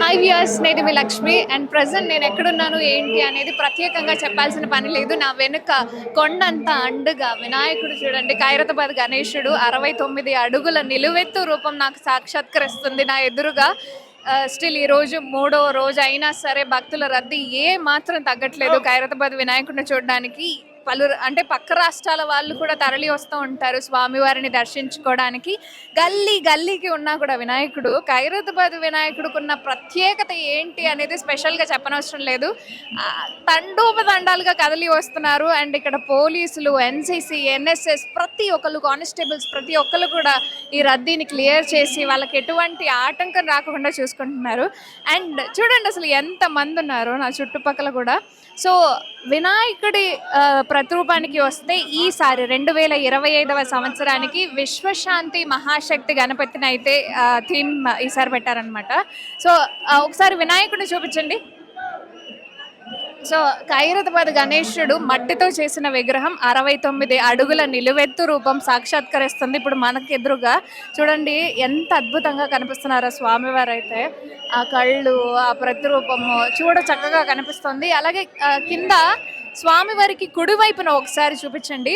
Hi viewers నేను మీ Lakshmi. And present నేను ఎక్కడున్నాను ఏంటి అనేది ప్రత్యేకంగా చెప్పాల్సిన పని లేదు. నా వెనుక కొండంత అండుగా వినాయకుడు చూడండి ఖైరతాబాద్ గణేశుడు అరవై తొమ్మిది అడుగుల నిలువెత్తు రూపం నాకు సాక్షాత్కరిస్తుంది. నా ఎదురుగా స్టిల్ ఈరోజు మూడో రోజు అయినా సరే భక్తుల రద్దీ ఏ మాత్రం తగ్గట్లేదు. ఖైరతాబాద్ వినాయకుడిని చూడడానికి పలు అంటే పక్క రాష్ట్రాల వాళ్ళు కూడా తరలి వస్తూ ఉంటారు స్వామివారిని దర్శించుకోవడానికి. గల్లీ గల్లీకి ఉన్నా కూడా వినాయకుడు ఖైరతాబాద్ వినాయకుడికి ఉన్న ప్రత్యేకత ఏంటి అనేది స్పెషల్గా చెప్పనవసరం లేదు. తండోపదండాలుగా కదిలి వస్తున్నారు. అండ్ ఇక్కడ పోలీసులు ఎన్సీసీ ఎన్ఎస్ఎస్ ప్రతి ఒక్కరు కానిస్టేబుల్స్ ప్రతి ఒక్కరు కూడా ఈ రద్దీని క్లియర్ చేసి వాళ్ళకి ఎటువంటి ఆటంకం రాకుండా చూసుకుంటున్నారు. అండ్ చూడండి అసలు ఎంత మంది ఉన్నారు నా చుట్టుపక్కల కూడా. సో వినాయకుడి ప్రతిరూపానికి వస్తే ఈసారి రెండు వేల ఇరవై ఐదవ సంవత్సరానికి విశ్వశాంతి మహాశక్తి గణపతిని అయితే థీమ్ ఈసారి పెట్టారనమాట సో ఒకసారి వినాయకుడిని చూపించండి. సో ఖైరతాబాద్ గణేశుడు మట్టితో చేసిన విగ్రహం అరవై తొమ్మిది అడుగుల నిలువెత్తు రూపం సాక్షాత్కరిస్తుంది. ఇప్పుడు మనకి ఎదురుగా చూడండి ఎంత అద్భుతంగా కనిపిస్తున్నారో స్వామివారు అయితే ఆ కళ్ళు ఆ ప్రతిరూపము చూడ చక్కగా కనిపిస్తుంది. అలాగే కింద స్వామివారికి కుడివైపున ఒకసారి చూపించండి.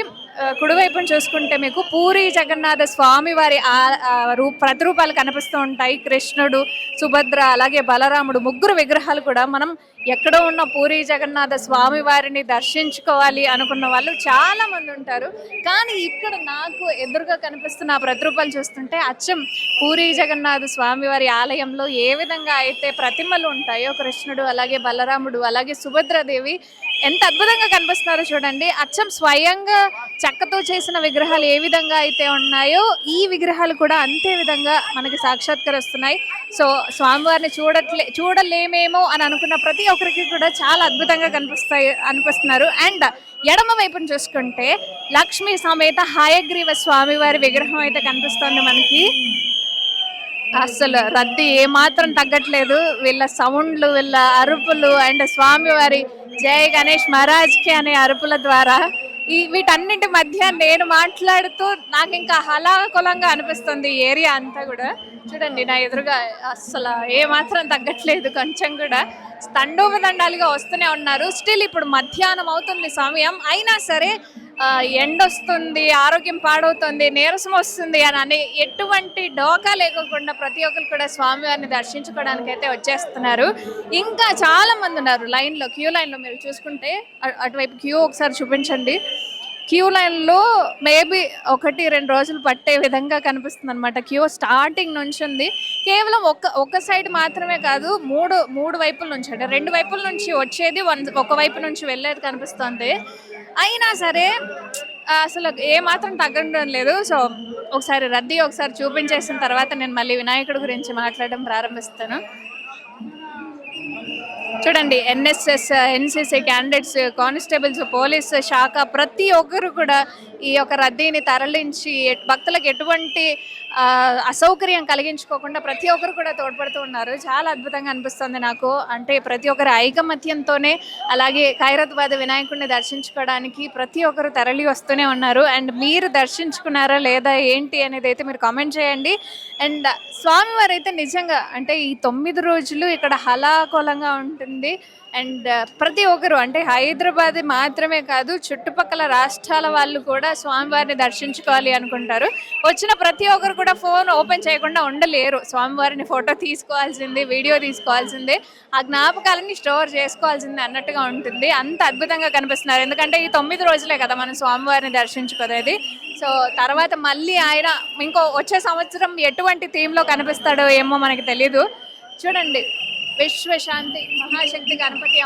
కుడివైపున చూసుకుంటే మీకు పూరి జగన్నాథ స్వామివారి ఆ- రూ- ప్రతిరూపాలు కనిపిస్తూ ఉంటాయి. కృష్ణుడు సుభద్ర అలాగే బలరాముడు ముగ్గురు విగ్రహాలు కూడా మనం ఎక్కడో ఉన్న పూరి జగన్నాథ స్వామివారిని దర్శించుకోవాలి అనుకున్న వాళ్ళు చాలా మంది ఉంటారు. కానీ ఇక్కడ నాకు ఎదురుగా కనిపిస్తున్న ప్రతిరూపాలు చూస్తుంటే అచ్చం పూరి జగన్నాథ స్వామివారి ఆలయంలో ఏ విధంగా అయితే ప్రతిమలు ఉంటాయో కృష్ణుడు అలాగే బలరాముడు అలాగే సుభద్రదేవి ఎంత అద్భుతంగా కనిపిస్తున్నారో చూడండి. అచ్చం స్వయంగా చెక్కతో చేసిన విగ్రహాలు ఏ విధంగా అయితే ఉన్నాయో ఈ విగ్రహాలు కూడా అంతే విధంగా మనకి సాక్షాత్కరిస్తున్నాయి సో స్వామివారిని చూడట్లే చూడలేమేమో అని అనుకున్న ప్రతి ఒక్కరికి కూడా చాలా అద్భుతంగా కనిపిస్తాయి అనిపిస్తున్నారు. అండ్ ఎడమ వైపున చూసుకుంటే లక్ష్మీ సమేత హాయగ్రీవ స్వామివారి విగ్రహం అయితే కనిపిస్తుంది మనకి. అసలు రద్దీ ఏమాత్రం తగ్గట్లేదు. వీళ్ళ సౌండ్లు వీళ్ళ అరుపులు అండ్ స్వామివారి జై గణేష్ మహారాజ్కి అనే అరుపుల ద్వారా ఈ వీటన్నింటి మధ్య నేను మాట్లాడుతూ నాకు ఇంకా హలాకులంగా అనిపిస్తుంది ఈ ఏరియా అంతా కూడా. చూడండి నా ఎదురుగా అసలు ఏ మాత్రం తగ్గట్లేదు కొంచెం కూడా. తండోపదండాలుగా వస్తూనే ఉన్నారు. స్టిల్ ఇప్పుడు మధ్యాహ్నం అవుతుంది సమయం. అయినా సరే ఎండ వస్తుంది ఆరోగ్యం పాడవుతుంది నీరసం వస్తుంది అని అని ఎటువంటి డోకా లేకుండా ప్రతి ఒక్కరు కూడా స్వామివారిని దర్శించుకోవడానికి అయితే వచ్చేస్తున్నారు. ఇంకా చాలా మంది ఉన్నారు లైన్లో క్యూ లైన్లో మీరు చూసుకుంటే అటువైపు క్యూ ఒకసారి చూపించండి. క్యూ లైన్లో మేబీ ఒకటి రెండు రోజులు పట్టే విధంగా కనిపిస్తుంది అనమాట క్యూ స్టార్టింగ్ నుంచి ఉంది. కేవలం ఒక ఒక సైడ్ మాత్రమే కాదు మూడు మూడు వైపుల నుంచి అంటే రెండు వైపుల నుంచి వచ్చేది వన్ ఒక వైపు నుంచి వెళ్ళేది కనిపిస్తుంది. అయినా సరే అసలు ఏ మాత్రం తగ్గడం లేదు. సో ఒకసారి రద్దీ ఒకసారి చూపించేసిన తర్వాత నేను మళ్ళీ వినాయకుడి గురించి మాట్లాడడం ప్రారంభిస్తాను. చూడండి NSS NCC candidates constables police శాఖ ప్రతి ఒక్కరు కూడా ఈ యొక్క రద్దీని తరలించి భక్తులకు ఎటువంటి అసౌకర్యం కలిగించుకోకుండా ప్రతి ఒక్కరు కూడా తోడ్పడుతూ ఉన్నారు. చాలా అద్భుతంగా అనిపిస్తుంది నాకు. అంటే ప్రతి ఒక్కరి ఐకమత్యంతోనే అలాగే ఖైరతాబాద్ వినాయకుడిని దర్శించుకోవడానికి ప్రతి ఒక్కరు తరలి వస్తూనే ఉన్నారు. అండ్ మీరు దర్శించుకున్నారా లేదా ఏంటి అనేది అయితే మీరు కామెంట్ చేయండి. అండ్ స్వామివారు అయితే నిజంగా అంటే ఈ తొమ్మిది రోజులు ఇక్కడ హలాకోలంగా ఉంటుంది అండ్ uh, ప్రతి ఒక్కరు అంటే హైదరాబాద్ మాత్రమే కాదు చుట్టుపక్కల రాష్ట్రాల వాళ్ళు కూడా స్వామివారిని దర్శించుకోవాలి అనుకుంటారు. వచ్చిన ప్రతి ఒక్కరు కూడా ఫోన్ ఓపెన్ చేయకుండా ఉండలేరు. స్వామివారిని ఫోటో తీసుకోవాల్సింది వీడియో తీసుకోవాల్సిందే. ఆ జ్ఞాపకాలని స్టోర్ చేసుకోవాల్సిందే అన్నట్టుగా ఉంటుంది. అంత అద్భుతంగా కనిపిస్తున్నారు. ఎందుకంటే ఈ తొమ్మిది రోజులే కదా మనం స్వామివారిని దర్శించుకునేది. సో తర్వాత మళ్ళీ ఆయన ఇంకో వచ్చే సంవత్సరం ఎటువంటి థీమ్లో కనిపిస్తాడో ఏమో మనకి తెలీదు. చూడండి. విశ్వశాంతి మహాశక్తి గణపతి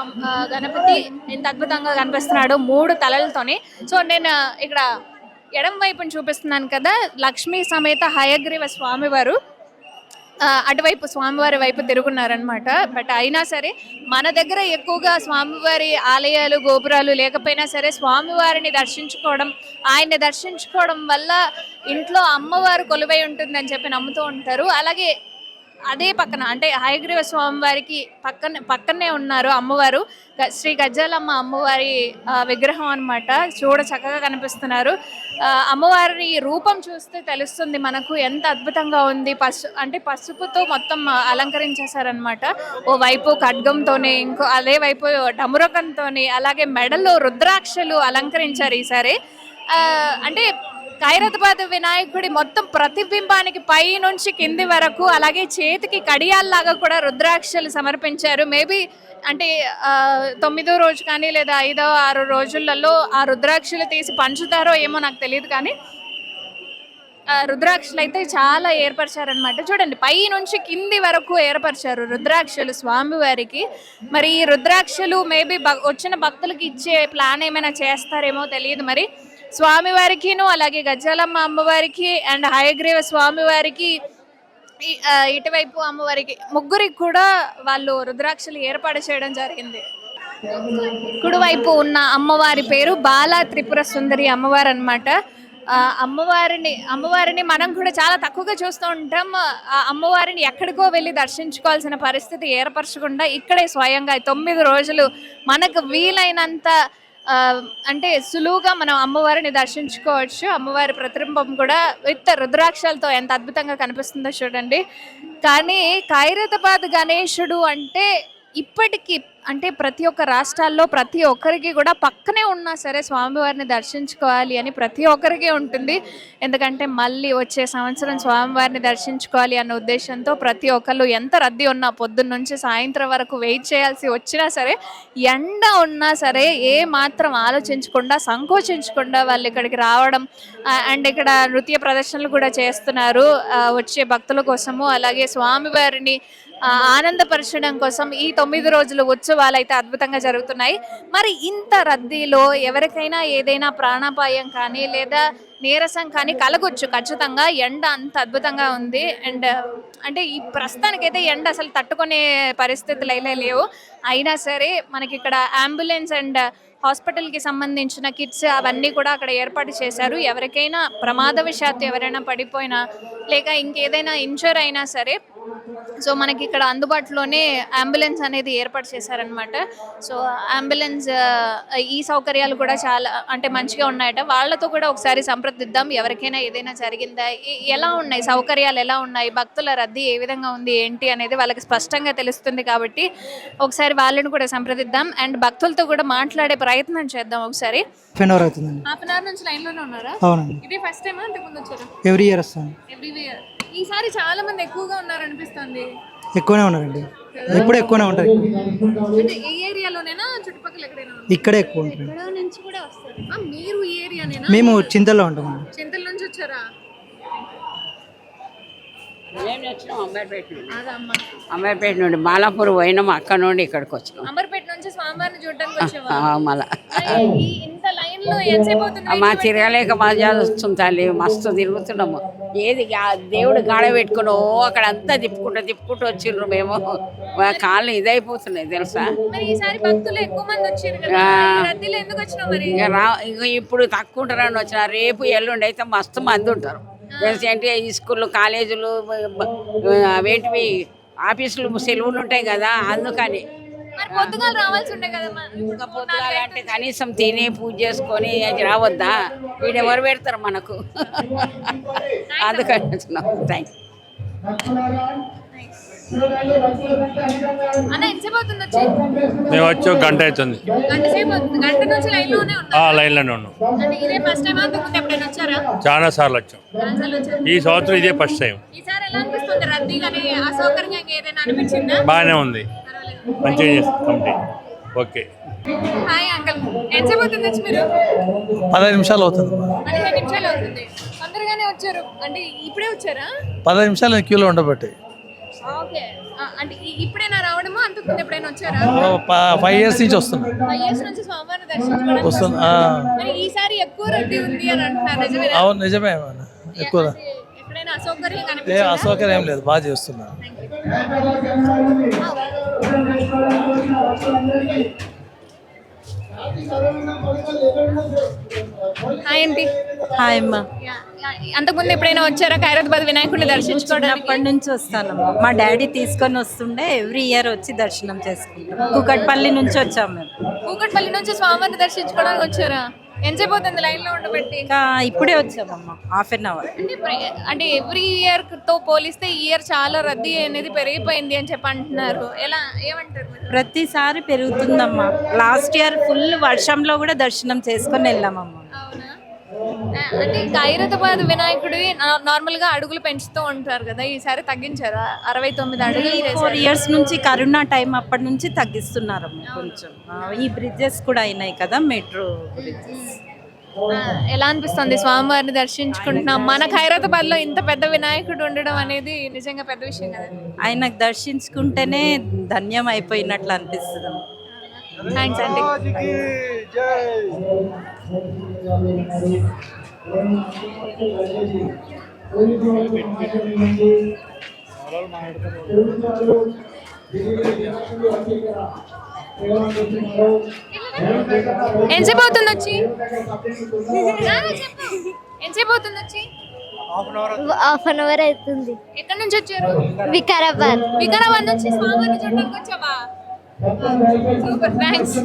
గణపతి ఎంత అద్భుతంగా కనిపిస్తున్నాడు. మూడు తలలతోని. సో నేను ఇక్కడ ఎడం వైపుని చూపిస్తున్నాను కదా. లక్ష్మీ సమేత హయగ్రీవ స్వామివారు. అటువైపు స్వామివారి వైపు తిరుగున్నారనమాట బట్ అయినా సరే మన దగ్గర ఎక్కువగా స్వామివారి ఆలయాలు గోపురాలు లేకపోయినా సరే స్వామివారిని దర్శించుకోవడం ఆయన్ని దర్శించుకోవడం వల్ల ఇంట్లో అమ్మవారు కొలువై ఉంటుందని చెప్పి నమ్ముతూ ఉంటారు. అలాగే అదే పక్కన అంటే హయగ్రీవ స్వామి వారికి పక్కన పక్కనే ఉన్నారు అమ్మవారు. శ్రీ గజ్జాలమ్మ అమ్మవారి విగ్రహం అనమాట చూడ చక్కగా కనిపిస్తున్నారు. అమ్మవారి రూపం చూస్తే తెలుస్తుంది మనకు ఎంత అద్భుతంగా ఉంది. పసు అంటే పసుపుతో మొత్తం అలంకరించేశారనమాట ఓ వైపు ఖడ్గంతోనే ఇంకో అదే వైపు డమురకంతోని అలాగే మెడలో రుద్రాక్షలు అలంకరించారు ఈసారి. అంటే ఖైరతాబాద్ వినాయకుడి మొత్తం ప్రతిబింబానికి పై నుంచి కింది వరకు అలాగే చేతికి కడియాల్లాగా కూడా రుద్రాక్షలు సమర్పించారు. మేబీ అంటే తొమ్మిదో రోజు కానీ లేదా ఐదో ఆరు రోజులలో ఆ రుద్రాక్షలు తీసి పంచుతారో ఏమో నాకు తెలియదు కానీ రుద్రాక్షలు అయితే చాలా ఏర్పరిచారనమాట చూడండి పై నుంచి కింది వరకు ఏర్పరిచారు రుద్రాక్షలు స్వామివారికి. మరి ఈ రుద్రాక్షలు మేబీ వచ్చిన భక్తులకి ఇచ్చే ప్లాన్ ఏమైనా చేస్తారేమో తెలియదు మరి. స్వామివారికిను అలాగే గజ్జాలమ్మ అమ్మవారికి అండ్ హయగ్రీవ స్వామివారికి ఇటువైపు అమ్మవారికి ముగ్గురికి కూడా వాళ్ళు రుద్రాక్షలు ఏర్పాటు చేయడం జరిగింది. కుడివైపు ఉన్న అమ్మవారి పేరు బాలా త్రిపుర సుందరి అమ్మవారు అనమాట అమ్మవారిని అమ్మవారిని మనం కూడా చాలా తక్కువగా చూస్తూ ఉంటాం. ఆ అమ్మవారిని ఎక్కడికో వెళ్ళి దర్శించుకోవాల్సిన పరిస్థితి ఏర్పరచకుండా ఇక్కడే స్వయంగా తొమ్మిది రోజులు మనకు వీలైనంత అంటే సులువుగా మనం అమ్మవారిని దర్శించుకోవచ్చు. అమ్మవారి ప్రతిబింబం కూడా విత్ రుద్రాక్షలతో ఎంత అద్భుతంగా కనిపిస్తుందో చూడండి. కానీ ఖైరతాబాద్ గణేశుడు అంటే ఇప్పటికీ అంటే ప్రతి ఒక్క రాష్ట్రాల్లో ప్రతి ఒక్కరికి కూడా పక్కనే ఉన్నా సరే స్వామివారిని దర్శించుకోవాలి అని ప్రతి ఒక్కరికి ఉంటుంది. ఎందుకంటే మళ్ళీ వచ్చే సంవత్సరం స్వామివారిని దర్శించుకోవాలి అన్న ఉద్దేశంతో ప్రతి ఒక్కళ్ళు ఎంత రద్దీ ఉన్నా పొద్దున్న నుంచి సాయంత్రం వరకు వెయిట్ చేయాల్సి వచ్చినా సరే ఎండ ఉన్నా సరే ఏ మాత్రం ఆలోచించకుండా సంకోచించకుండా వాళ్ళు ఇక్కడికి రావడం అండ్ ఇక్కడ నృత్య ప్రదర్శనలు కూడా చేస్తున్నారు వచ్చే భక్తుల కోసము. అలాగే స్వామివారిని ఆనందపరచడం కోసం ఈ తొమ్మిది రోజులు ఉత్సవాలు అయితే అద్భుతంగా జరుగుతున్నాయి. మరి ఇంత రద్దీలో ఎవరికైనా ఏదైనా ప్రాణాపాయం కానీ లేదా నీరసం కానీ కలగొచ్చు. ఖచ్చితంగా ఎండ అంత అద్భుతంగా ఉంది. అండ్ అంటే ఈ ప్రస్తుతానికైతే ఎండ అసలు తట్టుకునే పరిస్థితులు అయితే లేవు. అయినా సరే మనకి ఇక్కడ అంబులెన్స్ అండ్ హాస్పిటల్కి సంబంధించిన కిట్స్ అవన్నీ కూడా అక్కడ ఏర్పాటు చేశారు. ఎవరికైనా ప్రమాదవశాత్తు ఎవరైనా పడిపోయినా లేక ఇంకేదైనా ఇంజర్ అయినా సరే సో మనకి ఇక్కడ అందుబాటులోనే అంబులెన్స్ అనేది ఏర్పాటు చేశారనమాట సో అంబులెన్స్ ఈ సౌకర్యాలు కూడా చాలా అంటే మంచిగా ఉన్నాయట. వాళ్ళతో కూడా ఒకసారి సంప్రదిద్దాం ఎవరికైనా ఏదైనా జరిగిందా? ఎలా ఉన్నాయి? సౌకర్యాలు ఎలా ఉన్నాయి? భక్తుల రద్దీ ఏ విధంగా ఉంది? ఏంటి అనేది వాళ్ళకి స్పష్టంగా తెలుస్తుంది కాబట్టి ఒకసారి వాళ్ళని కూడా సంప్రదిద్దాం. అండ్ భక్తులతో కూడా మాట్లాడే ప్రయత్నం చేద్దాం ఒకసారి. హాఫ్ అన్ అవర్ అవుతుందండి. హాఫ్ అన్ అవర్ నుంచి లైన్లోనే ఉన్నారా? అవునండి. ఇదే ఫస్ట్ టైం అంతకుముందు వచ్చారు? ఎవ్రీ ఇయర్ వస్తాను ఎవ్రీ ఇయర్ ఈసారి చాలా మంది ఎక్కువగా ఉన్నారనిపిస్తుంది. ఎక్కువనే ఉన్నారండి. ఎప్పుడు ఎక్కువనే ఉంటారు. అంటే ఈ ఏరియాలోనేనా చుట్టుపక్కల ఎక్కడైనా ఉన్నారా? ఇక్కడే ఎక్కువ ఉంటారు. ఇక్కడ నుంచి కూడా వస్తారు. ఆ, మీరు ఈ ఏరియానేనా? మేము చింతల్లో ఉంటామండి చింతల నుంచి వచ్చారా? మేము వచ్చినాం అంబర్పేట నుండి. అదమ్మా అంబర్పేట నుండి. బాలాపూర్ పోయినాం అక్కడ నుండి ఇక్కడికి వచ్చినాం. అంబర్పేట నుంచి స్వామివారిని చూడడానికి వచ్చేవా ఆ, మళ్ళా. మరి ఈ ఇంత లైన్లో ఎంతసేపు అవుతుంది? మా తిరగలేక మజా వస్తుంది తల్లి. మస్తు తిరుగుతున్నాము. ఏది దేవుడు గాడ పెట్టుకుని అక్కడ అంతా తిప్పుకుంటూ తిప్పుకుంటూ వచ్చిండ్రు మేము. మా కాళ్ళు ఇదైపోతున్నాయి తెలుసా? ఇక ఇప్పుడు తక్కువ ఉంటారని వచ్చిన రేపు ఎల్లుండి అయితే మస్తు మంది ఉంటారు. అంటే ఈ స్కూళ్ళు కాలేజీలు అవేంటివి? ఆఫీసులు సెలవులు ఉంటాయి కదా అందుకని. మరి పొద్దుగాల రావాల్సి ఉండే కదా మరి. ఇంకా పొద్దుగాలంటే కనీసం తిని పూజ చేసుకొని అది రావద్దా? వీడు ఎవరు పెడతారు మనకు? అందుకని థ్యాంక్ మేము వచ్చి ఒక గంట అవుతుంది. గంట సేపు అవుతుంది. గంట నుంచి లైన్లోనే ఉన్నా ఆ లైన్లోనే ఉన్నాం. అంటే ఇదే ఫస్ట్ టైం అంతకుముందు ఎప్పుడైనా వచ్చారా? చాలా సార్లు వచ్చాం. ఈ సంవత్సరం ఇదే ఫస్ట్ టైం బాగానే ఉంది. మంచిగా చేస్తాం కమిటీ ఓకే హాయ్ అంకల్ ఎంతసేపు అవుతుంది వచ్చి మీరు? పదహైదు నిమిషాలు అవుతుంది. పదిహేను నిమిషాలు అవుతుంది. తొందరగానే వచ్చారు. అంటే ఇప్పుడే వచ్చారా? పదహైదు నిమిషాలు క్యూలో ఉండబట్టి. ఓకే. అంటే ఇ- ఇప్పుడేనా రావడమా? అంతకుముందు ఎప్పుడైనా వచ్చారా? ఫైవ్ ఇయర్స్ నుంచి వస్తున్నాం. ఫైవ్ ఇయర్స్ నుంచి స్వామివారిని దర్శించుకోవడానికి వస్తుంది, వస్తున్నారు. ఆ. మరి ఈసారి ఎక్కువ రద్దీ ఉంది అని అంటున్నారు. నిజమేనా? అవును నిజమే. ఎక్కువ. ఎక్కడైనా అసౌకర్యం లేదు బాగా చేస్తున్నారు. హాయ్ ఏంటి హాయ్ అమ్మ. అంతకుముందు ఎప్పుడైనా వచ్చారా ఖైరతాబాద్ వినాయకుడిని దర్శించుకోవడానికి? చిన్నప్పటి నుంచి వస్తానమ్మా. మా డాడీ తీసుకొని వస్తుండే ఎవ్రీ ఇయర్ వచ్చి దర్శనం చేసుకుంటాం. కూకట్పల్లి నుంచి వచ్చాం మేము. కూకట్పల్లి నుంచి స్వామివారిని దర్శించుకోవడానికి వచ్చారా? ఎంతసేపు అవుతుంది లైన్లో ఉండబట్టి? ఇంకా ఇప్పుడే వచ్చామమ్మా హాఫ్ అన్ అవర్. అంటే ఎవ్రీ ఇయర్తో పోలిస్తే ఈ ఇయర్ చాలా రద్దీ అనేది పెరిగిపోయింది అని చెప్పి అంటున్నారు. ఎలా ఏమంటారు? ప్రతిసారి పెరుగుతుందమ్మా. లాస్ట్ ఇయర్ ఫుల్ వర్షంలో కూడా దర్శనం చేసుకొని వెళ్ళామమ్మా. అంటే ఖైరతాబాద్ వినాయకుడి నార్మల్గా అడుగులు పెంచుతూ ఉంటారు కదా ఈసారి తగ్గించారా? అరవై తొమ్మిది అడుగులు ఫోర్. ఇయర్స్ నుంచి కరోనా టైం అప్పటి నుంచి తగ్గిస్తున్నారమ్మా కొంచెం. ఈ బ్రిడ్జెస్ కూడా అయినాయి కదా మెట్రో బ్రిడ్జెస్. ఎలా అనిపిస్తుంది స్వామివారిని దర్శించుకుంటున్నాం? మన ఖైరతాబాద్లో ఇంత పెద్ద వినాయకుడు ఉండడం అనేది నిజంగా పెద్ద విషయం కదా. ఆయనకు దర్శించుకుంటేనే ధన్యం అయిపోయినట్లు అనిపిస్తుంది థ్యాంక్స్ అండి. ఎంతసేపు అవుతుంది వచ్చి. ఎంతసేపు అవుతుంది వచ్చి? హాఫ్ అన్ అవర్ అవుతుంది. ఎక్కడి నుంచి వచ్చారు? వికారాబాద్. వికారాబాద్ నుంచి స్వామివారిని చూడడానికి వచ్చావా? సూపర్ థ్యాంక్స్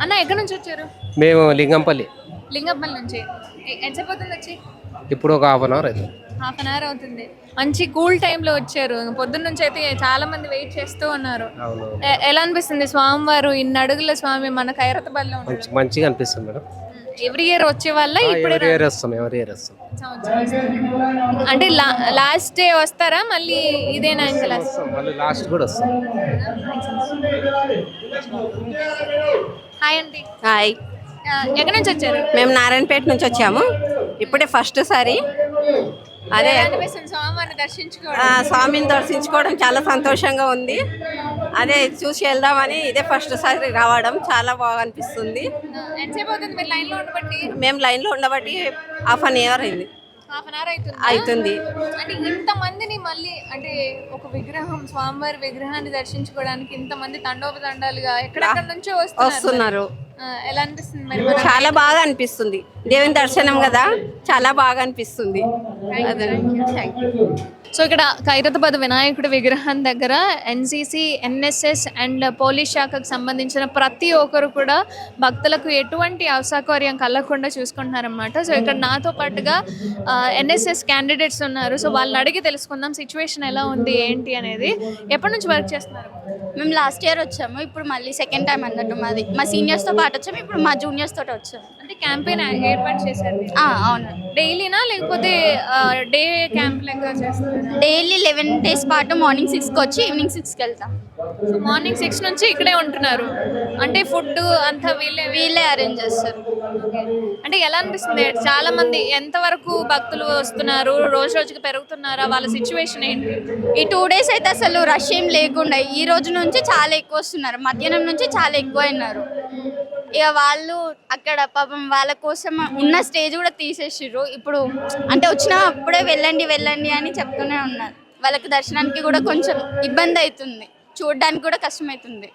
అన్న ఎక్కడి నుంచి వచ్చారు? మేము లింగంపల్లి. లింగప్పల్ నుంచి. ఎ- ఎంతసేపు అవుతుంది వచ్చి? ఇప్పుడు ఒక హాఫ్ అన్ అవర్ అవుతుంది. హాఫ్ అన్ అవర్ అవుతుంది. మంచి కూల్ టైంలో వచ్చారు. పొద్దున్న నుంచి అయితే చాలా మంది వెయిట్ చేస్తూ ఉన్నారు. ఎలా అనిపిస్తుంది స్వామివారు ఇన్ని అడుగుల స్వామి మన ఖైరతాబాద్లో ఉంటారు మంచిగా అనిపిస్తుంది మేడం. ఎవ్రీ ఇయర్ వచ్చే వల్ల ఇప్పుడే ఇయర్ వస్తాం ఎవరి ఇయర్ వస్తాం. అంటే లాస్ట్ డే వస్తారా? మళ్ళీ ఇదేనా ఇంకా లాస్ట్ మళ్ళీ లాస్ట్ కూడా వస్తాం. హాయ్ అండి. హాయ్. ఎక్కడి నుంచి వచ్చారు? మేము నారాయణపేట నుంచి వచ్చాము. ఇప్పుడే ఫస్ట్ సారి. అదే. స్వామివారిని దర్శించుకోవడం? స్వామిని దర్శించుకోవడం చాలా సంతోషంగా ఉంది. అదే చూసి వెళ్దామని ఇదే ఫస్ట్ సారి రావడం చాలా బాగా అనిపిస్తుంది. మేము లైన్లో ఉండబట్టి హాఫ్ అన్ అవర్ అయింది. హాఫ్ అన్ అవర్ అవుతుంది? అవుతుంది. అంటే ఇంత మందిని మళ్ళీ అంటే ఒక విగ్రహం స్వామివారి విగ్రహాన్ని దర్శించుకోవడానికి ఇంత మంది తండోపతండాలుగా ఎక్కడెక్కడ నుంచో వస్తున్నారు. ఎలా అనిపిస్తుంది మరి చాలా బాగా అనిపిస్తుంది. దేవుని దర్శనం కదా చాలా బాగా అనిపిస్తుంది. అదే థ్యాంక్ యూ సో ఇక్కడ ఖైరతాబాద్ వినాయకుడి విగ్రహం దగ్గర ఎన్సీసీ ఎన్ఎస్ఎస్ అండ్ పోలీస్ శాఖకు సంబంధించిన ప్రతి ఒక్కరు కూడా భక్తులకు ఎటువంటి అసౌకర్యం కలగకుండా చూసుకుంటున్నారన్నమాట. సో ఇక్కడ నాతో పాటుగా ఎన్ఎస్ఎస్ క్యాండిడేట్స్ ఉన్నారు. సో వాళ్ళని అడిగి తెలుసుకుందాం సిచ్యువేషన్ ఎలా ఉంది ఏంటి అనేది. ఎప్పటి నుంచి వర్క్ చేస్తున్నారు? మేము లాస్ట్ ఇయర్ వచ్చాము ఇప్పుడు మళ్ళీ సెకండ్ టైం అన్నట్టు మాది. మా సీనియర్స్తో పాటు వచ్చాము ఇప్పుడు మా జూనియర్స్ తోటి వచ్చాము. అంటే క్యాంపెయిన్ ఏర్పాటు చేశారు. ఆ, అవును. డైలీనా లేకపోతే డే క్యాంప్ లెక్క డైలీ లెవెన్ డేస్ పాటు మార్నింగ్ సిక్స్కి వచ్చి ఈవినింగ్ సిక్స్కి వెళ్తాం. మార్నింగ్ సిక్స్ నుంచి ఇక్కడే ఉంటున్నారు. అంటే ఫుడ్ అంతా వీళ్ళే వీళ్ళే అరేంజ్ చేస్తారు. అంటే ఎలా అనిపిస్తుంది? చాలా మంది ఎంతవరకు భక్తులు వస్తున్నారు? రోజు రోజుకి పెరుగుతున్నారా? వాళ్ళ సిచ్యువేషన్ ఏంటి? ఈ టూ డేస్ అయితే అసలు రష్ ఏం లేకుండా ఈ రోజు నుంచి చాలా ఎక్కువ వస్తున్నారు. మధ్యాహ్నం నుంచి చాలా ఎక్కువ అయినారు. ఇక వాళ్ళు అక్కడ పాపం వాళ్ళ కోసం ఉన్న స్టేజ్ కూడా తీసేసిర్రు. ఇప్పుడు అంటే వచ్చిన అప్పుడే వెళ్ళండి వెళ్ళండి అని చెప్తూనే ఉన్నారు. వాళ్ళకి దర్శనానికి కూడా కొంచెం ఇబ్బంది అవుతుంది. చూడడానికి కూడా కష్టమవుతుంది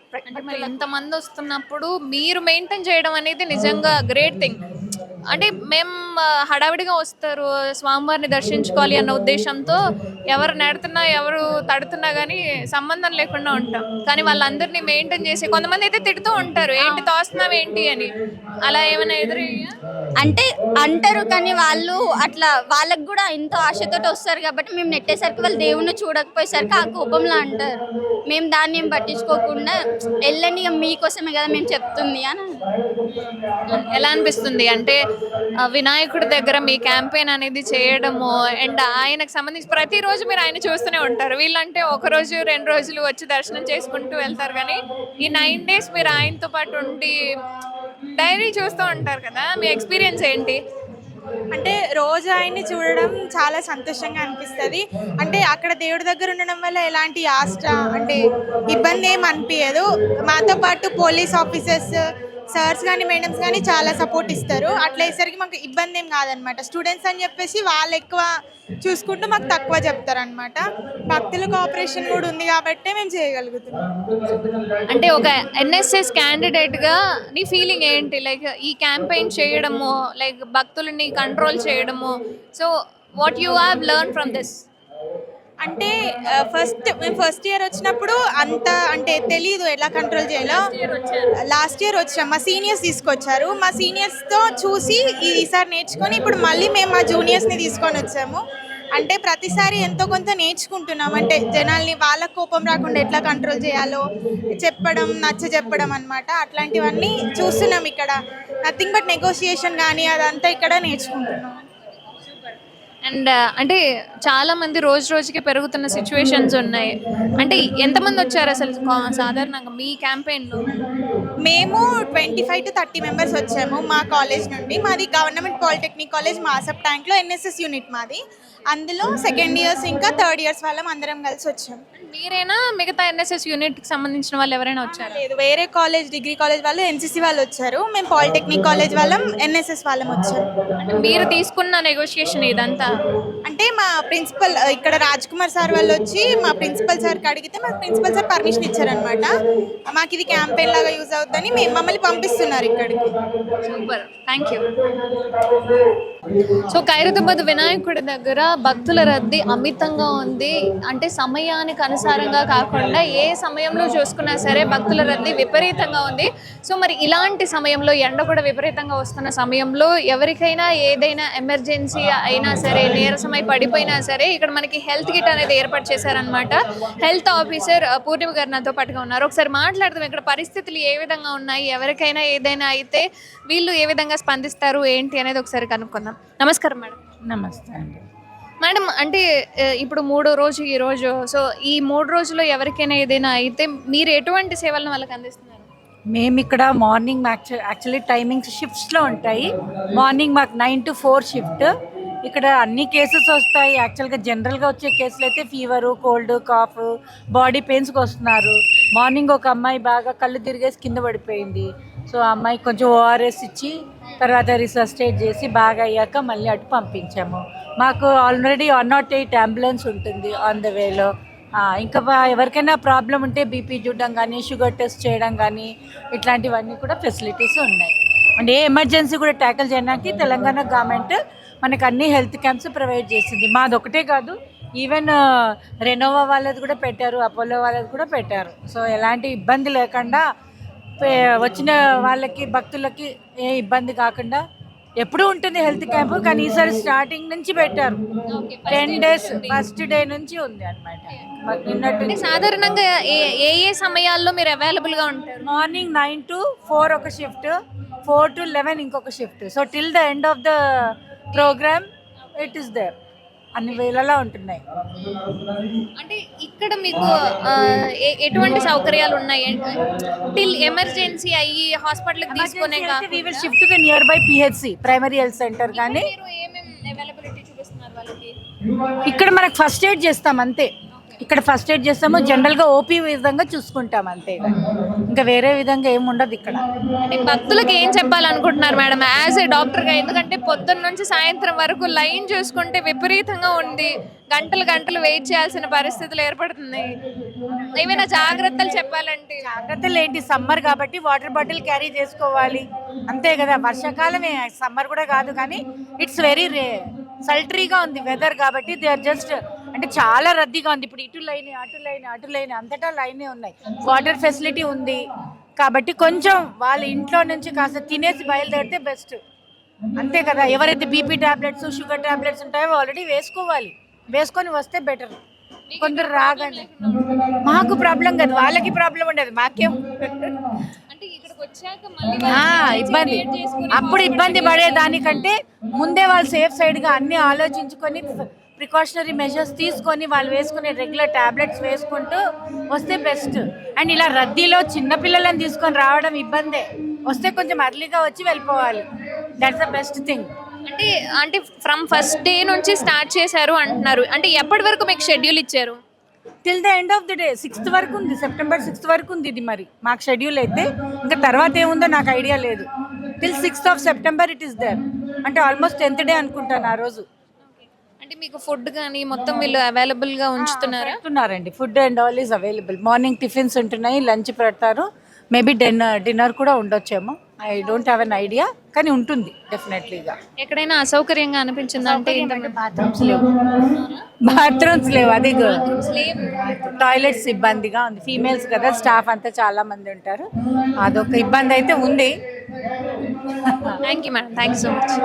మరి ఎంతమంది వస్తున్నప్పుడు మీరు మెయింటైన్ చేయడం అనేది నిజంగా గ్రేట్ థింగ్. అంటే మేము హడావిడిగా వస్తారు స్వామివారిని దర్శించుకోవాలి అన్న ఉద్దేశంతో ఎవరు నెడుతున్నా ఎవరు తడుతున్నా కానీ సంబంధం లేకుండా ఉంటాం. కానీ వాళ్ళందరినీ మెయింటైన్ చేసి కొంతమంది అయితే తిడుతూ ఉంటారు ఏంటి తోస్తున్నావు ఏంటి? అని. అలా ఏమైనా ఎదురయ్యా? అంటే అంటారు కానీ వాళ్ళు అట్లా వాళ్ళకి కూడా ఎంతో ఆశతో వస్తారు కాబట్టి మేము నెట్టేసరికి వాళ్ళు దేవుణ్ణి చూడకపోయేసరికి ఆ కోపంలో అంటారు. మేము దాన్ని ఏం పట్టించుకోకుండా వెళ్ళండి ఇక మీకోసమే కదా మేము చెప్తుంది అని ఎలా అనిపిస్తుంది అంటే వినాయకుడి దగ్గర మీ క్యాంపెయిన్ అనేది చేయడము అండ్ ఆయనకు సంబంధించి ప్రతిరోజు మీరు ఆయన చూస్తూనే ఉంటారు. వీళ్ళంటే ఒక రోజు రెండు రోజులు వచ్చి దర్శనం చేసుకుంటూ వెళ్తారు కానీ ఈ నైన్ డేస్ మీరు ఆయనతో పాటు ఉండి డైరీ చూస్తూ ఉంటారు కదా మీ ఎక్స్పీరియన్స్ ఏంటి? అంటే రోజు ఆయన్ని చూడడం చాలా సంతోషంగా అనిపిస్తుంది. అంటే అక్కడ దేవుడి దగ్గర ఉండడం వల్ల ఎలాంటి ఆస్ట అంటే ఇబ్బంది ఏం అనిపించదు మాతో పాటు పోలీస్ ఆఫీసర్స్ సార్స్ కానీ మేడమ్స్ కానీ చాలా సపోర్ట్ ఇస్తారు. అట్లా ఇసరికి మాకు ఇబ్బంది ఏం కాదనమాట స్టూడెంట్స్ అని చెప్పేసి వాళ్ళు ఎక్కువ చూసుకుంటూ మాకు తక్కువ చెప్తారనమాట భక్తుల కోఆపరేషన్ కూడా ఉంది కాబట్టి మేము చేయగలుగుతున్నాం. అంటే ఒక ఎన్ఎస్ఎస్ క్యాండిడేట్గా నీ ఫీలింగ్ ఏంటి? లైక్ ఈ క్యాంపెయిన్ చేయడము లైక్ భక్తులని కంట్రోల్ చేయడము. So what you have learn from this అంటే ఫస్ట్ మేము ఫస్ట్ ఇయర్ వచ్చినప్పుడు అంత అంటే తెలీదు ఎలా కంట్రోల్ చేయాలో. లాస్ట్ ఇయర్ వచ్చాం. మా సీనియర్స్ తీసుకొచ్చారు. మా సీనియర్స్తో చూసి ఈసారి నేర్చుకొని ఇప్పుడు మళ్ళీ మేము మా జూనియర్స్ని తీసుకొని వచ్చాము. అంటే ప్రతిసారి ఎంతో కొంత నేర్చుకుంటున్నాం. అంటే జనాల్ని వాళ్ళ కోపం రాకుండా ఎట్లా కంట్రోల్ చేయాలో చెప్పడం నచ్చ చెప్పడం అనమాట అట్లాంటివన్నీ చూస్తున్నాం ఇక్కడ. నథింగ్ బట్ నెగోషియేషన్ కానీ అదంతా ఇక్కడ నేర్చుకుంటున్నాం. అండ్ అంటే చాలా మంది రోజు రోజుకి పెరుగుతున్న సిచ్యువేషన్స్ ఉన్నాయి. అంటే ఎంతమంది వచ్చారు అసలు? కా- సాధారణంగా మీ క్యాంపెయిన్లో మేము twenty five to thirty members వచ్చాము మా కాలేజ్ నుండి. మాది గవర్నమెంట్ పాలిటెక్నిక్ కాలేజ్ మాసప్ ట్యాంక్లో ఎన్ఎస్ఎస్ యూనిట్ మాది. అందులో సెకండ్ ఇయర్స్ ఇంకా థర్డ్ ఇయర్స్ వాళ్ళం అందరం కలిసి వచ్చాము మీరేనా మిగతా ఎన్ఎస్ఎస్ యూనిట్కి సంబంధించిన వాళ్ళు ఎవరైనా వచ్చారా? లేదు. వేరే కాలేజ్ డిగ్రీ కాలేజ్ వాళ్ళు ఎన్సీసీ వాళ్ళు వచ్చారు. మేము పాలిటెక్నిక్ కాలేజ్ వాళ్ళం ఎన్ఎస్ఎస్ వాళ్ళం వచ్చారు అంటే మీరు తీసుకున్న నెగోషియేషన్ ఇదంతా అంటే మా ప్రిన్సిపల్ ఇక్కడ రాజ్ కుమార్ సార్ వాళ్ళు వచ్చి మా ప్రిన్సిపల్ సార్కి అడిగితే మా ప్రిన్సిపల్ సార్ పర్మిషన్ ఇచ్చారనమాట మాకు ఇది క్యాంపెయిన్ లాగా యూజ్ అవుతుందని మేము మమ్మల్ని పంపిస్తున్నారు ఇక్కడికి. Super. Thank you. So Khairatabad వినాయకుడి దగ్గర భక్తుల రద్దీ అమితంగా ఉంది. అంటే సమయానికి అనుసారంగా కాకుండా ఏ సమయంలో చూసుకున్నా సరే భక్తుల రద్దీ విపరీతంగా ఉంది. సో మరి ఇలాంటి సమయంలో ఎండ కూడా విపరీతంగా వస్తున్న సమయంలో ఎవరికైనా ఏదైనా ఎమర్జెన్సీ అయినా సరే నీరసమై పడిపోయినా సరే ఇక్కడ మనకి హెల్త్ కిట్ అనేది ఏర్పాటు చేశారనమాట హెల్త్ ఆఫీసర్ పూర్ణిమ గారు నాతో పాటుగా ఉన్నారు. ఒకసారి మాట్లాడదాం ఇక్కడ పరిస్థితులు ఏ విధంగా ఉన్నాయి ఎవరికైనా ఏదైనా అయితే వీళ్ళు ఏ విధంగా స్పందిస్తారు ఏంటి అనేది ఒకసారి కనుక్కుందాం. నమస్కారం మేడం. నమస్తే అండి. మేడం అంటే ఇప్పుడు మూడో రోజు ఈ రోజు సో ఈ మూడు రోజుల్లో ఎవరికైనా ఏదైనా అయితే మీరు ఎటువంటి సేవలను వాళ్ళకి అందిస్తున్నారు? మేము ఇక్కడ మార్నింగ్ యాక్చువల్లీ టైమింగ్స్ షిఫ్ట్స్లో ఉంటాయి. మార్నింగ్ మాకు నైన్ టు ఫోర్ షిఫ్ట్. ఇక్కడ అన్ని కేసెస్ వస్తాయి. యాక్చువల్గా జనరల్గా వచ్చే కేసులు అయితే ఫీవరు కోల్డ్ కాఫ్ బాడీ పెయిన్స్కి వస్తున్నారు. మార్నింగ్ ఒక అమ్మాయి బాగా కళ్ళు తిరిగేసి కింద పడిపోయింది. సో ఆ అమ్మాయి కొంచెం ఓఆర్ఎస్ ఇచ్చి తర్వాత రిసస్టేట్ చేసి బాగా అయ్యాక మళ్ళీ అటు పంపించాము. మాకు already one not eight ambulance ఉంటుంది ఆన్ ద వేలో ఇంకా ఎవరికైనా ప్రాబ్లం ఉంటే బీపీ చూడడం కానీ షుగర్ టెస్ట్ చేయడం కానీ ఇట్లాంటివన్నీ కూడా ఫెసిలిటీస్ ఉన్నాయి. అండ్ ఏ ఎమర్జెన్సీ కూడా ట్యాకిల్ చేయడానికి తెలంగాణ గవర్నమెంట్ మనకు అన్ని హెల్త్ క్యాంప్స్ ప్రొవైడ్ చేసింది. మాది ఒకటే కాదు ఈవెన్ రెనోవా వాళ్ళది కూడా పెట్టారు అపోలో వాళ్ళది కూడా పెట్టారు. సో ఎలాంటి ఇబ్బంది లేకుండా వచ్చిన వాళ్ళకి భక్తులకి ఏ ఇబ్బంది కాకుండా ఎప్పుడూ ఉంటుంది హెల్త్ క్యాంప్ కానీ ఈసారి స్టార్టింగ్ నుంచి పెట్టారు. టెన్ డేస్ ఫస్ట్ డే నుంచి. ఉంది అనమాట సాధారణంగా ఏ ఏ సమయాల్లో మీరు అవైలబుల్గా ఉంటారు? మార్నింగ్ నైన్ టు ఫోర్ ఒక షిఫ్ట్ ఫోర్ టు లెవెన్ ఇంకొక shift. So till the end of the programme it is there అన్ని వేళలా ఉంటున్నాయి. అంటే ఇక్కడ మీకు ఆ, ఎ- ఎటువంటి సౌకర్యాలు ఉన్నాయి టిల్ ఎమర్జెన్సీ అయ్యి హాస్పిటల్కి తీసుకునే we will shift the nearby PHC primary health centre కానీ మీరు ఏమేమి అవైలబిలిటీ చూపిస్తున్నారు వాళ్ళకి? ఇక్కడ మనకు ఫస్ట్ ఎయిడ్ చేస్తాం అంతే. ఇక్కడ ఫస్ట్ ఎయిడ్ చేస్తాము. జనరల్గా ఓపీ విధంగా చూసుకుంటాం అంతే. ఇక. వేరే విధంగా ఏమి ఉండదు ఇక్కడ. అంటే భక్తులకు ఏం చెప్పాలనుకుంటున్నారు మేడం? యాజ్ ఏ డాక్టర్గా ఎందుకంటే పొద్దున్న నుంచి సాయంత్రం వరకు లైన్ చూసుకుంటే విపరీతంగా ఉంది. గంటలు గంటలు వెయిట్ చేయాల్సిన పరిస్థితులు ఏర్పడుతుంది ఏమైనా జాగ్రత్తలు చెప్పాలంటే? జాగ్రత్తలు ఏంటి? సమ్మర్ కాబట్టి వాటర్ బాటిల్ క్యారీ చేసుకోవాలి. అంతే కదా. వర్షాకాలమే. సమ్మర్ కూడా కాదు కానీ ఇట్స్ వెరీ రే సల్టరీగా ఉంది వెదర్ కాబట్టి దే ఆర్ జస్ట్ అంటే చాలా రద్దీగా ఉంది. ఇప్పుడు ఇటు లైన్ అటు లైన్ అటు లైన్ అంతటా లైనే ఉన్నాయి. వాటర్ ఫెసిలిటీ ఉంది. కాబట్టి కొంచెం వాళ్ళ ఇంట్లో నుంచి కాస్త తినేసి బయలుదేరితే బెస్ట్. అంతే కదా. ఎవరైతే బీపీ టాబ్లెట్స్ షుగర్ టాబ్లెట్స్ ఉంటాయో ఆల్రెడీ వేసుకోవాలి. వేసుకొని వస్తే బెటర్. కొందరు రాగానే మాకు ప్రాబ్లం కాదు. వాళ్ళకి ప్రాబ్లం ఉండదు. మాకేం? ఇబ్బంది. అప్పుడు ఇబ్బంది పడే దానికంటే ముందే వాళ్ళు సేఫ్ సైడ్గా అన్ని ఆలోచించుకొని ప్రికాషనరీ మెజర్స్ తీసుకొని వాళ్ళు వేసుకునే రెగ్యులర్ టాబ్లెట్స్ వేసుకుంటూ వస్తే బెస్ట్ అండ్ ఇలా రద్దీలో చిన్నపిల్లలను తీసుకొని రావడం ఇబ్బందే. వస్తే కొంచెం అర్లీగా వచ్చి వెళ్ళిపోవాలి. దట్స్ ద బెస్ట్ థింగ్ అంటే అంటే ఫ్రమ్ ఫస్ట్ డే నుంచి స్టార్ట్ చేశారు అంటున్నారు. అంటే ఎప్పటి వరకు మీకు షెడ్యూల్ ఇచ్చారు? Till the end of the day sixth వరకు ఉంది సెప్టెంబర్ సిక్స్త్ వరకు ఉంది ఇది మరి. మాకు షెడ్యూల్ అయితే ఇంకా తర్వాత ఏముందో నాకు ఐడియా లేదు. Till sixth of September it is there అంటే ఆల్మోస్ట్ టెన్త్ డే అనుకుంటాను ఆ రోజు. అంటే మీకు ఫుడ్ కానీ మొత్తం వీళ్ళు అవైలబుల్గా ఉంచుతున్నారా? పెడుతున్నారండి. Food and all is available. Morning tiffins ఉంటున్నాయి లంచ్ పెడతారు. మేబీ డిన్నర్ డిన్నర్ కూడా ఉండొచ్చేమో. I don't have an idea కానీ ఉంటుంది డెఫినెట్లీగా ఎక్కడైనా అసౌకర్యంగా అనిపించిందా అంటే బాత్రూమ్స్ లేవు. బాత్రూమ్స్ లేవు అది టాయిలెట్స్ ఇబ్బందిగా ఉంది. ఫీమేల్స్ కదా స్టాఫ్ అంతా చాలా మంది ఉంటారు. అదొక ఇబ్బంది అయితే ఉంది. Thank you madam thank you so much